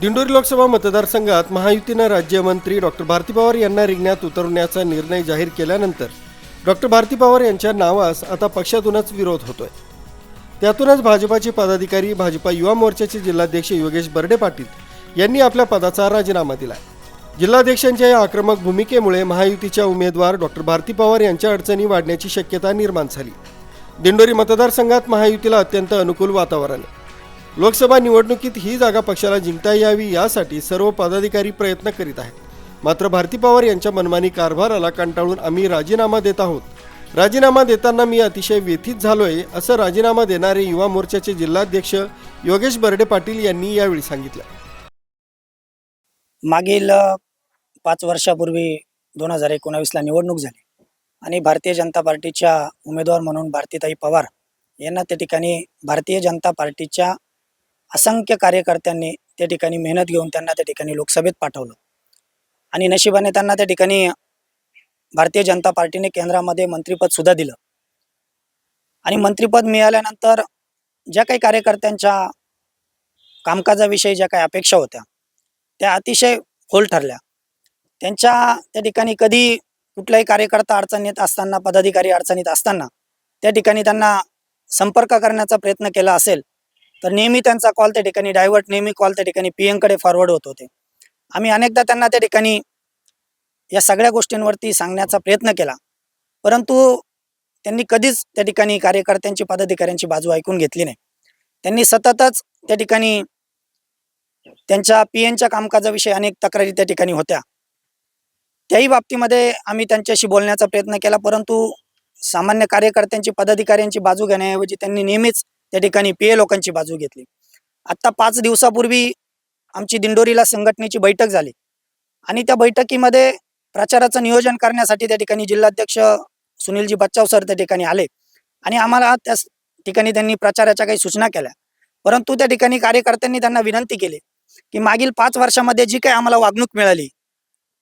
दिंडोरी लोकसभा मतदारसंघात महायुतीनं राज्यमंत्री डॉक्टर भारती पवार यांना रिंगणात उतरवण्याचा निर्णय जाहीर केल्यानंतर डॉक्टर भारती पवार यांच्या नावास आता पक्षातूनच विरोध होतोय. त्यातूनच भाजपाचे पदाधिकारी भाजपा युवा मोर्चाचे जिल्हाध्यक्ष योगेश बर्डे पाटील यांनी आपल्या पदाचा राजीनामा दिला जिल्हाध्यक्षांच्या या आक्रमक भूमिकेमुळे महायुतीच्या उमेदवार डॉक्टर भारती पवार यांच्या अडचणी वाढण्याची शक्यता निर्माण झाली. दिंडोरी मतदारसंघात महायुतीला अत्यंत अनुकूल वातावरण आहे. लोकसभा निवडणुकीत ही जागा पक्षाला जिंकता यावी यासाठी सर्व पदाधिकारी प्रयत्न करीत आहेत. मात्र भारती पवार यांच्या मनमानी कारभाराला कंटाळून आम्ही राजीनामा देत आहोत. राजीनामा देताना मी अतिशय व्यथित झालोय असं राजीनामा देणारे युवा मोर्चाचे जिल्हाध्यक्ष योगेश बर्डे पाटील यांनी यावेळी सांगितलं. मागील पाच वर्षापूर्वी दोन हजार एकोणावीसला निवडणूक झाली आणि भारतीय जनता पार्टीच्या उमेदवार म्हणून भारतीताई पवार यांना त्या ठिकाणी भारतीय जनता पार्टीच्या असंख्य कार्यकर्त्यांनी त्या ठिकाणी मेहनत घेऊन त्यांना त्या ठिकाणी लोकसभेत पाठवलं. आणि नशिबाने त्यांना त्या ठिकाणी भारतीय जनता पार्टीने केंद्रामध्ये मंत्रीपद सुद्धा दिलं. आणि मंत्रीपद मिळाल्यानंतर ज्या काही कार्यकर्त्यांच्या कामकाजाविषयी ज्या काही अपेक्षा होत्या त्या अतिशय खोल ठरल्या. त्यांच्या त्या ठिकाणी कधी कुठलाही कार्यकर्ता अडचणीत असताना पदाधिकारी अडचणीत असताना त्या ठिकाणी त्यांना संपर्क करण्याचा प्रयत्न केला असेल तर नेहमी त्यांचा कॉल त्या ठिकाणी डायव्हर्ट नेहमी कॉल त्या ठिकाणी PM फॉरवर्ड होत होते. आम्ही अनेकदा त्यांना त्या ठिकाणी या सगळ्या गोष्टींवरती सांगण्याचा प्रयत्न केला. परंतु त्यांनी कधीच त्या ठिकाणी कार्यकर्त्यांची पदाधिकाऱ्यांची बाजू ऐकून घेतली नाही. त्यांनी सततच त्या ठिकाणी त्यांच्या पी एनच्या कामकाजाविषयी अनेक तक्रारी त्या ठिकाणी होत्या. त्याही बाबतीमध्ये आम्ही त्यांच्याशी बोलण्याचा प्रयत्न केला परंतु सामान्य कार्यकर्त्यांची पदाधिकाऱ्यांची बाजू घेण्याऐवजी त्यांनी नेहमीच त्या ठिकाणी पीए लोकांची बाजू घेतली. आत्ता पाच दिवसापूर्वी आमची दिंडोरीला संघटनेची बैठक झाली. आणि त्या बैठकीमध्ये प्रचाराचं नियोजन करण्यासाठी त्या ठिकाणी जिल्हाध्यक्ष सुनीलजी बच्चाव सर त्या ठिकाणी आले. आणि आम्हाला त्या ठिकाणी त्यांनी प्रचाराच्या काही सूचना केल्या. परंतु त्या ठिकाणी कार्यकर्त्यांनी त्यांना विनंती केली की मागील पाच वर्षामध्ये जी काही आम्हाला वागणूक मिळाली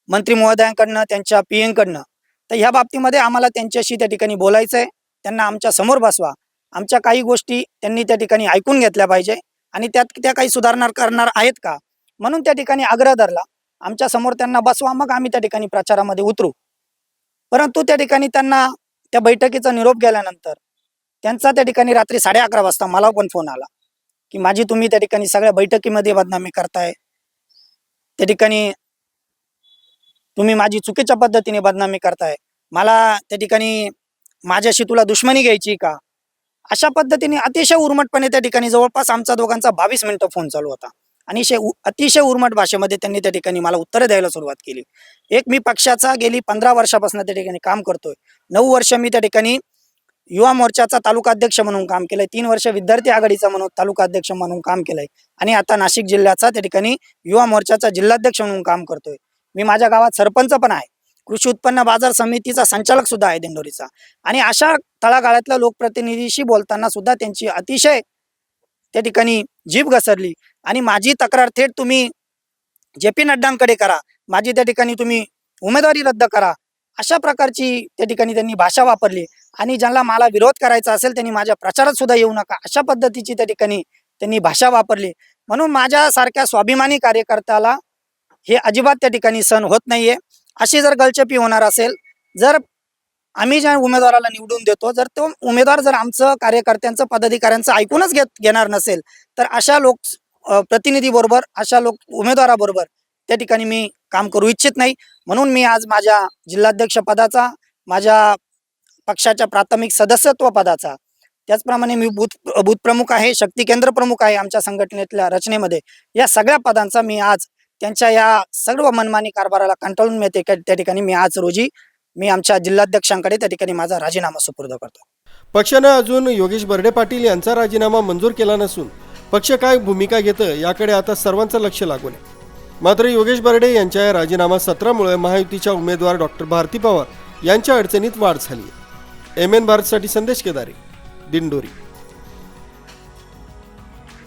मंत्री महोदयांकडनं त्यांच्या पी एनकडनं तर ह्या बाबतीमध्ये आम्हाला त्यांच्याशी त्या ठिकाणी बोलायचं आहे त्यांना आमच्यासमोर बसवा. आमच्या काही गोष्टी त्यांनी त्या ठिकाणी ऐकून घेतल्या पाहिजे आणि त्यात त्या काही सुधारणा करणार आहेत का? म्हणून त्या ठिकाणी आग्रह धरला. आमच्यासमोर त्यांना बसवा मग आम्ही त्या ठिकाणी प्रचारामध्ये उतरू. परंतु त्या ठिकाणी त्यांना त्या बैठकीचा निरोप गेल्यानंतर त्यांचा त्या ठिकाणी रात्री साडे अकरा वाजता मला पण फोन आला की माझी तुम्ही त्या ठिकाणी सगळ्या बैठकीमध्ये बदनामी करताय. त्या ठिकाणी तुम्ही माझी चुकीच्या पद्धतीने बदनामी करताय. मला त्या ठिकाणी माझ्याशी तुला दुश्मनी घ्यायची का? अशा पद्धतीने अतिशय उर्मटपणे त्या ठिकाणी जवळपास आमचा दोघांचा बावीस मिनिटं फोन चालू होता. आणि शे अतिशय उर्मट भाषेमध्ये त्यांनी त्या ठिकाणी मला उत्तरं द्यायला सुरुवात केली. एक मी पक्षाचा गेली पंधरा वर्षापासून त्या ठिकाणी काम करतोय. नऊ वर्ष मी त्या ठिकाणी युवा मोर्चाचा तालुका अध्यक्ष म्हणून काम केलंय. तीन वर्ष विद्यार्थी आघाडीचा म्हणून तालुका अध्यक्ष म्हणून काम केलंय. आणि आता नाशिक जिल्ह्याचा त्या ठिकाणी युवा मोर्चाचा जिल्हाध्यक्ष म्हणून काम करतोय. मी माझ्या गावात सरपंच पण आहे. कृषी उत्पन्न बाजार समितीचा संचालक सुद्धा आहे दिंडोरीचा. आणि अशा तळागाळातल्या लोकप्रतिनिधीशी बोलताना सुद्धा त्यांची अतिशय त्या ठिकाणी जीभ घसरली. आणि माझी तक्रार थेट तुम्ही जे पी नड्डांकडे करा माझी त्या ठिकाणी तुम्ही उमेदवारी रद्द करा अशा प्रकारची त्या ठिकाणी त्यांनी भाषा वापरली. आणि ज्यांना मला विरोध करायचा असेल त्यांनी माझ्या प्रचारात सुद्धा येऊ नका अशा पद्धतीची त्या ठिकाणी त्यांनी भाषा वापरली. म्हणून माझ्यासारख्या स्वाभिमानी कार्यकर्त्याला हे अजिबात त्या ठिकाणी सण होत नाहीये. अशी जर गलचपी होणार असेल जर आम्ही ज्या उमेदवाराला निवडून देतो जर तो उमेदवार जर आमचं कार्यकर्त्यांचं पदाधिकाऱ्यांचं ऐकूनच घेत घेणार नसेल तर अशा लोक प्रतिनिधी बरोबर अशा लोक उमेदवाराबरोबर त्या ठिकाणी मी काम करू इच्छित नाही. म्हणून मी आज माझ्या जिल्हाध्यक्ष पदाचा माझ्या पक्षाच्या प्राथमिक सदस्यत्व पदाचा त्याचप्रमाणे मी बूथ बूथ प्रमुख आहे शक्ती केंद्र प्रमुख आहे आमच्या संघटनेतल्या रचनेमध्ये या सगळ्या पदांचा मी आज त्यांच्या या सर्व मनमानी कारभाराला कंटाळून मिळते त्या ठिकाणी. मी आज रोजी मी आमच्या जिल्हाध्यक्षांकडे त्या ठिकाणी माझा राजीनामा सुपूर्द करतो. पक्षानं अजून योगेश बर्डे पाटील यांचा राजीनामा मंजूर केला नसून पक्ष काय भूमिका घेतं याकडे आता सर्वांचं लक्ष लागून आहे. मात्र योगेश बर्डे यांच्या या राजीनामा सत्रामुळे महायुतीच्या उमेदवार डॉक्टर भारती पवार यांच्या अडचणीत वाढ झाली एम एन भारतसाठी संदेश केदारी दिंडोरी.